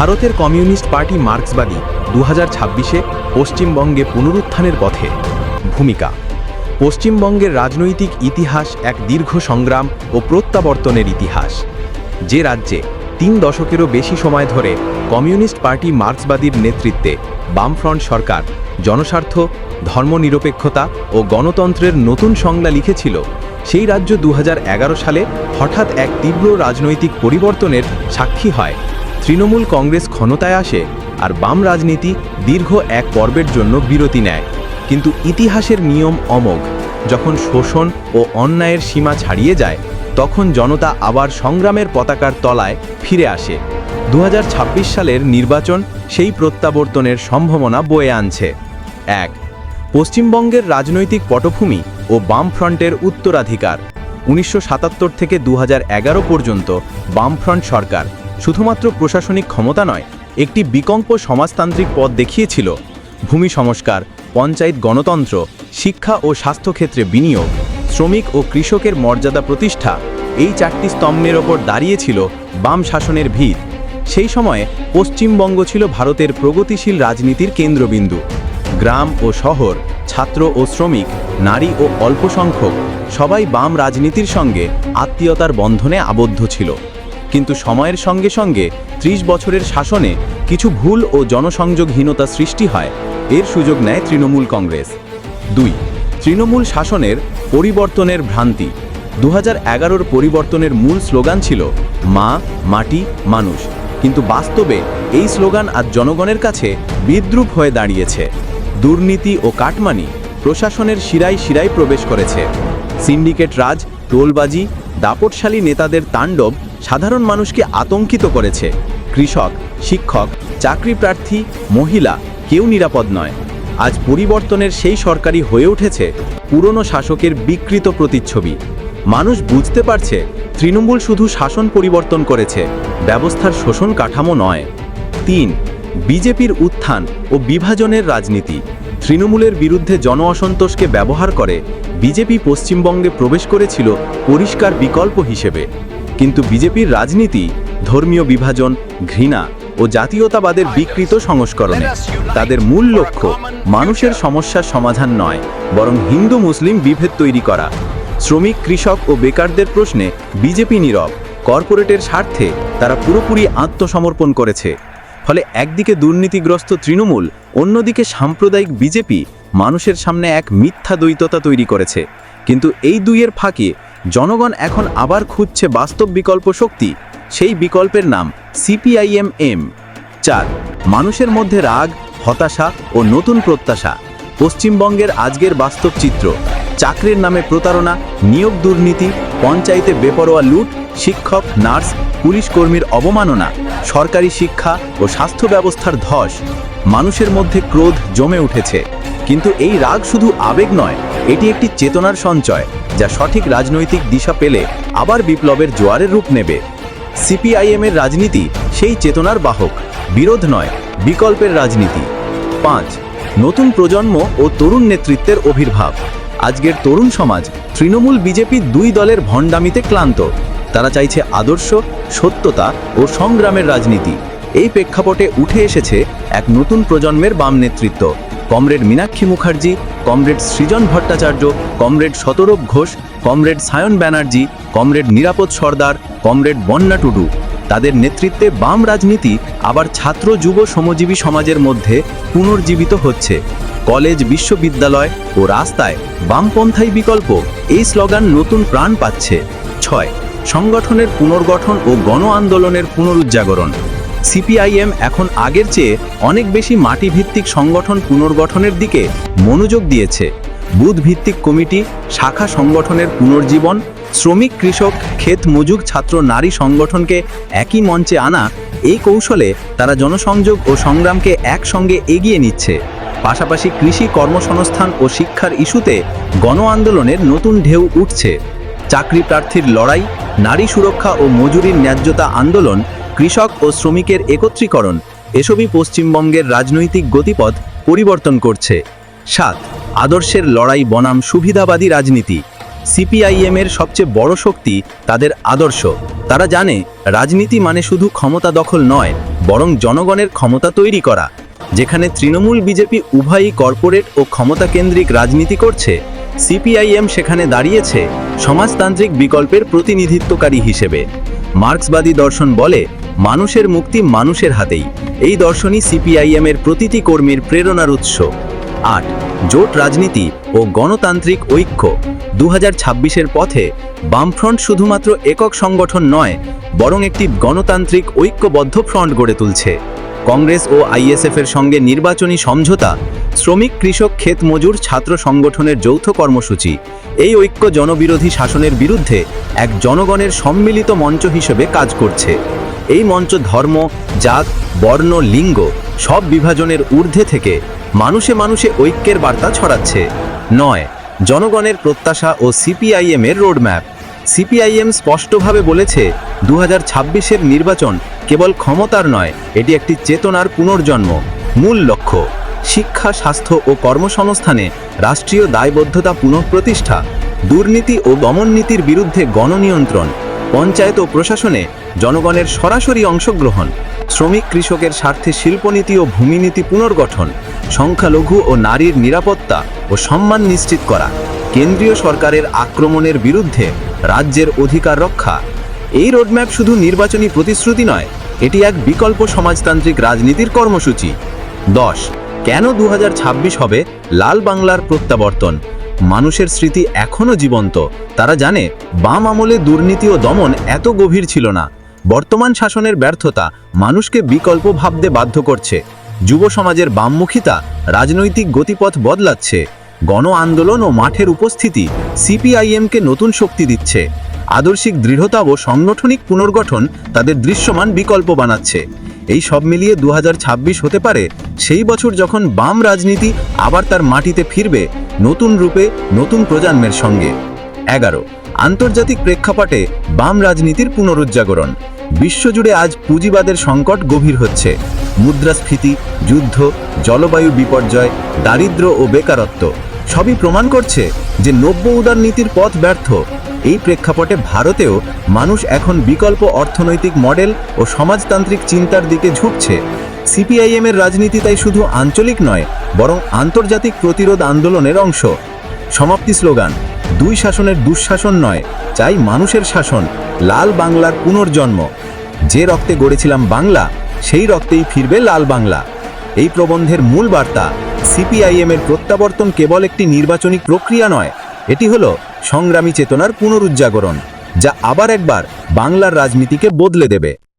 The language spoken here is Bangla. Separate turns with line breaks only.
ভারতের কমিউনিস্ট পার্টি মার্ক্সবাদী দু হাজার পশ্চিমবঙ্গে পুনরুত্থানের পথে। ভূমিকা। পশ্চিমবঙ্গের রাজনৈতিক ইতিহাস এক দীর্ঘ সংগ্রাম ও প্রত্যাবর্তনের ইতিহাস। যে রাজ্যে তিন দশকেরও বেশি সময় ধরে কমিউনিস্ট পার্টি মার্ক্সবাদীর নেতৃত্বে বামফ্রন্ট সরকার জনস্বার্থ, ধর্মনিরপেক্ষতা ও গণতন্ত্রের নতুন সংজ্ঞা লিখেছিল, সেই রাজ্য দু হাজার এগারো সালে হঠাৎ এক তীব্র রাজনৈতিক পরিবর্তনের সাক্ষী হয়। তৃণমূল কংগ্রেস ক্ষমতায় আসে আর বাম রাজনীতি দীর্ঘ এক পর্বের জন্য বিরতি নেয়। কিন্তু ইতিহাসের নিয়ম অমোঘ। যখন শোষণ ও অন্যায়ের সীমা ছাড়িয়ে যায়, তখন জনতা আবার সংগ্রামের পতাকার তলায় ফিরে আসে। দু হাজার ছাব্বিশ সালের নির্বাচন সেই প্রত্যাবর্তনের সম্ভাবনা বয়ে আনছে। এক, পশ্চিমবঙ্গের রাজনৈতিক পটভূমি ও বামফ্রন্টের উত্তরাধিকার। উনিশশো সাতাত্তর থেকে দু হাজার এগারো পর্যন্ত বামফ্রন্ট সরকার। শুধুমাত্র প্রশাসনিক ক্ষমতা নয়, একটি বিকল্প সমাজতান্ত্রিক পথ দেখিয়েছিল। ভূমি সংস্কার, পঞ্চায়েত গণতন্ত্র, শিক্ষা ও স্বাস্থ্যক্ষেত্রে বিনিয়োগ, শ্রমিক ও কৃষকের মর্যাদা প্রতিষ্ঠা, এই চারটি স্তম্ভের ওপর দাঁড়িয়েছিল বাম শাসনের ভিত। সেই সময়ে পশ্চিমবঙ্গ ছিল ভারতের প্রগতিশীল রাজনীতির কেন্দ্রবিন্দু। গ্রাম ও শহর, ছাত্র ও শ্রমিক, নারী ও অল্প সংখ্যক সবাই বাম রাজনীতির সঙ্গে আত্মীয়তার বন্ধনে আবদ্ধ ছিল। কিন্তু সময়ের সঙ্গে সঙ্গে ত্রিশ বছরের শাসনে কিছু ভুল ও জনসংযোগহীনতা সৃষ্টি হয়। এর সুযোগ নেয় তৃণমূল কংগ্রেস। দুই, তৃণমূল শাসনের পরিবর্তনের ভ্রান্তি। দু হাজার পরিবর্তনের মূল স্লোগান ছিল, মা, মাটি, মানুষ। কিন্তু বাস্তবে এই স্লোগান আজ জনগণের কাছে বিদ্রুপ হয়ে দাঁড়িয়েছে। দুর্নীতি ও কাটমানি প্রশাসনের শিরায় শিরায় প্রবেশ করেছে। সিন্ডিকেট রাজ, টোলবাজি, দাপটশালী নেতাদের তাণ্ডব সাধারণ মানুষকে আতঙ্কিত করেছে। কৃষক, শিক্ষক চাকরি প্রার্থী মহিলা কেউ নিরাপদ নয়। আজ পরিবর্তনের সেই সরকারি হয়ে উঠেছে পুরনো শাসকের বিকৃত প্রতিচ্ছবি। মানুষ বুঝতে পারছে, তৃণমূল শুধু শাসন পরিবর্তন করেছে, ব্যবস্থার শোষণ কাঠামো নয়। তিন, বিজেপির উত্থান ও বিভাজনের রাজনীতি। তৃণমূলের বিরুদ্ধে জন অসন্তোষকে ব্যবহার করে বিজেপি পশ্চিমবঙ্গে প্রবেশ করেছিল পরিষ্কার বিকল্প হিসেবে। কিন্তু বিজেপির রাজনীতি, ধর্মীয় বিভাজন, ঘৃণা ও জাতীয়তাবাদের বিকৃত সংস্করণে। তাদের মূল লক্ষ্য মানুষের সমস্যার সমাধান নয়, বরং হিন্দু মুসলিম বিভেদ তৈরি করা। শ্রমিক, কৃষক ও বেকারদের প্রশ্নে বিজেপি নীরব, কর্পোরেটের স্বার্থে তারা পুরোপুরি আত্মসমর্পণ করেছে। ফলে একদিকে দুর্নীতিগ্রস্ত তৃণমূল, অন্যদিকে সাম্প্রদায়িক বিজেপি মানুষের সামনে এক মিথ্যা দ্বৈততা তৈরি করেছে। কিন্তু এই দুইয়ের ফাঁকে জনগণ এখন আবার খুঁজছে বাস্তব বিকল্প শক্তি, সেই বিকল্পের নাম সিপিআইএম এম চার, মানুষের মধ্যে রাগ, হতাশা ও নতুন প্রত্যাশা। পশ্চিমবঙ্গের আজকের বাস্তব চিত্র, চাকরির নামে প্রতারণা, নিয়োগ দুর্নীতি, পঞ্চায়েতে বেপরোয়া লুট, শিক্ষক, নার্স, পুলিশ কর্মীর অবমাননা, সরকারি শিক্ষা ও স্বাস্থ্য ব্যবস্থার ধস। মানুষের মধ্যে ক্রোধ জমে উঠেছে। কিন্তু এই রাগ শুধু আবেগ নয়, এটি একটি চেতনার সঞ্চয়, যা সঠিক রাজনৈতিক দিশা পেলে আবার বিপ্লবের জোয়ারের রূপ নেবে। সিপিআইএমের রাজনীতি সেই চেতনার বাহক, বিরোধ নয়, বিকল্পের রাজনীতি। পাঁচ, নতুন প্রজন্ম ও তরুণ নেতৃত্বের অভির্ভাব। আজকের তরুণ সমাজ, তৃণমূল বিজেপি দুই দলের ভণ্ডামিতে ক্লান্ত। তারা চাইছে আদর্শ, সত্যতা ও সংগ্রামের রাজনীতি। এই প্রেক্ষাপটে উঠে এসেছে এক নতুন প্রজন্মের বাম নেতৃত্ব। Comrade Minakshi Mukherjee, comrade Srijan Bhattacharya, comrade Shatarup Ghosh, comrade Sayan Banerjee, comrade Nirapad Sardar, comrade বন্যা টুডু। তাদের নেতৃত্বে বাম রাজনীতি আবার ছাত্র যুব সমজীবী সমাজের মধ্যে পুনর্জীবিত হচ্ছে। কলেজ, বিশ্ববিদ্যালয় ও রাস্তায় বামপন্থাই বিকল্প। এই স্লোগান নতুন প্রাণ পাচ্ছে। ছয়, সংগঠনের পুনর্গঠন ও গণ আন্দোলনের পুনরুজ্জাগরণ। সিপিআইএম এখন আগের চেয়ে অনেক বেশি মাটিভিত্তিক সংগঠন পুনর্গঠনের দিকে মনোযোগ দিয়েছে। বুথ ভিত্তিক কমিটি, শাখা সংগঠনের পুনর্জীবন, শ্রমিক, কৃষক, ক্ষেত মজুগ ছাত্র, নারী সংগঠনকে একই মঞ্চে আনা এই কৌশলে তারা জনসংযোগ ও সংগ্রামকে একসঙ্গে এগিয়ে নিচ্ছে। পাশাপাশি কৃষি কর্মসংস্থান ও শিক্ষার ইস্যুতে গণ আন্দোলনের নতুন ঢেউ উঠছে। চাকরি প্রার্থীর লড়াই, নারী সুরক্ষা ও মজুরির ন্যায্যতা আন্দোলন কৃষক ও শ্রমিকের একত্রীকরণ এসবই পশ্চিমবঙ্গের রাজনৈতিক গতিপথ পরিবর্তন করছে। সাত, আদর্শের লড়াই বনাম সুবিধাবাদী রাজনীতি। সিপিআইএম এর সবচেয়ে বড় শক্তি তাদের আদর্শ। তারা জানে, রাজনীতি মানে শুধু ক্ষমতা দখল নয়, বরং জনগণের ক্ষমতা তৈরি করা। যেখানে তৃণমূল বিজেপি উভয়ই কর্পোরেট ও ক্ষমতাকেন্দ্রিক রাজনীতি করছে, সিপিআইএম সেখানে দাঁড়িয়েছে সমাজতান্ত্রিক বিকল্পের প্রতিনিধিত্বকারী হিসেবে। মার্ক্সবাদী দর্শন বলে মানুষের মুক্তি মানুষের হাতেই। এই দর্শনই সিপিআইএম এর প্রতিটি কর্মীর প্রেরণার উৎস। আট, জোট রাজনীতি ও গণতান্ত্রিক ঐক্য। দু হাজার পথে বামফ্রন্ট শুধুমাত্র একক সংগঠন নয়, বরং একটি গণতান্ত্রিক ঐক্যবদ্ধ ফ্রন্ট গড়ে তুলছে। কংগ্রেস ও আইএসএফ এর সঙ্গে নির্বাচনী সমঝোতা, শ্রমিক, কৃষক ক্ষেত মজুর ছাত্র সংগঠনের যৌথ কর্মসূচি, এই ঐক্য জনবিরোধী শাসনের বিরুদ্ধে এক জনগণের সম্মিলিত মঞ্চ হিসেবে কাজ করছে। এই মঞ্চ ধর্ম, জাত, বর্ণ, লিঙ্গ সব বিভাজনের ঊর্ধ্বে থেকে মানুষে মানুষে ঐক্যের বার্তা ছড়াচ্ছে। নয়, জনগণের প্রত্যাশা ও সিপিআইএম এর রোডম্যাপ। সিপিআইএম স্পষ্টভাবে বলেছে দু হাজার নির্বাচন কেবল ক্ষমতার নয়, এটি একটি চেতনার পুনর্জন্ম। মূল লক্ষ্য, শিক্ষা, স্বাস্থ্য ও কর্মসংস্থানে রাষ্ট্রীয় দায়বদ্ধতা পুনঃপ্রতিষ্ঠা। দুর্নীতি ও দমননীতির বিরুদ্ধে গণনিয়ন্ত্রণ। পঞ্চায়েত ও প্রশাসনে জনগণের সরাসরি অংশগ্রহণ, শ্রমিক কৃষকের স্বার্থে শিল্পনীতি ও ভূমিনীতি পুনর্গঠন, সংখ্যালঘু ও নারীর নিরাপত্তা ও সম্মান নিশ্চিত করা, কেন্দ্রীয় সরকারের আক্রমণের বিরুদ্ধে রাজ্যের অধিকার রক্ষা। এই রোডম্যাপ শুধু নির্বাচনী প্রতিশ্রুতি নয়, এটি এক বিকল্প সমাজতান্ত্রিক রাজনীতির কর্মসূচি। দশ, কেন দু হাজার ছাব্বিশ হবে লাল বাংলার প্রত্যাবর্তন? মানুষের স্মৃতি এখনও জীবন্ত। তারা জানে, বাম আমলে দুর্নীতি ও দমন এত গভীর ছিল না। বর্তমান শাসনের ব্যর্থতা মানুষকে বিকল্প ভাবতে বাধ্য করছে। যুব সমাজের বামমুখিতা রাজনৈতিক গতিপথ বদলাচ্ছে। গণ আন্দোলন ও মাঠের উপস্থিতি সিপিআইএমকে নতুন শক্তি দিচ্ছে। আদর্শিক দৃঢ়তা ও সাংগঠনিক পুনর্গঠন তাদের দৃশ্যমান বিকল্প বানাচ্ছে। এই সব মিলিয়ে দু হাজার ছাব্বিশ হতে পারে। সেই বছর যখন বাম রাজনীতি আবার তার মাটিতে ফিরবে নতুন রূপে নতুন প্রজন্মের সঙ্গে। এগারো। আন্তর্জাতিক প্রেক্ষাপটে বাম রাজনীতির পুনরুজ্জাগরণ। বিশ্বজুড়ে আজ পুঁজিবাদের সংকট গভীর হচ্ছে। মুদ্রাস্ফীতি, যুদ্ধ, জলবায়ু বিপর্যয়, দারিদ্র্য ও বেকারত্ব সবই প্রমাণ করছে যে নব্য উদার নীতির পথ ব্যর্থ। এই প্রেক্ষাপটে ভারতেও মানুষ এখন বিকল্প অর্থনৈতিক মডেল ও সমাজতান্ত্রিক চিন্তার দিকে ঝুঁকছে। সিপিআইএম এর রাজনীতি তাই শুধু আঞ্চলিক নয়, বরং আন্তর্জাতিক প্রতিরোধ আন্দোলনের অংশ। সমাপ্তি স্লোগান, দুই শাসনের দুঃশাসন নয়, চাই মানুষের শাসন, লাল বাংলার পুনর্জন্ম। যে রক্তে গড়েছিলাম বাংলা, সেই রক্তেই ফিরবে লাল বাংলা। এই প্রবন্ধের মূল বার্তা, সিপিআইএম এর প্রত্যাবর্তন কেবল একটি নির্বাচনী প্রক্রিয়া নয়, এটি হলো সংগ্রামী চেতনার পুনরুজ্জাগরণ যা আবার একবার বাংলার রাজনীতিকে বদলে দেবে।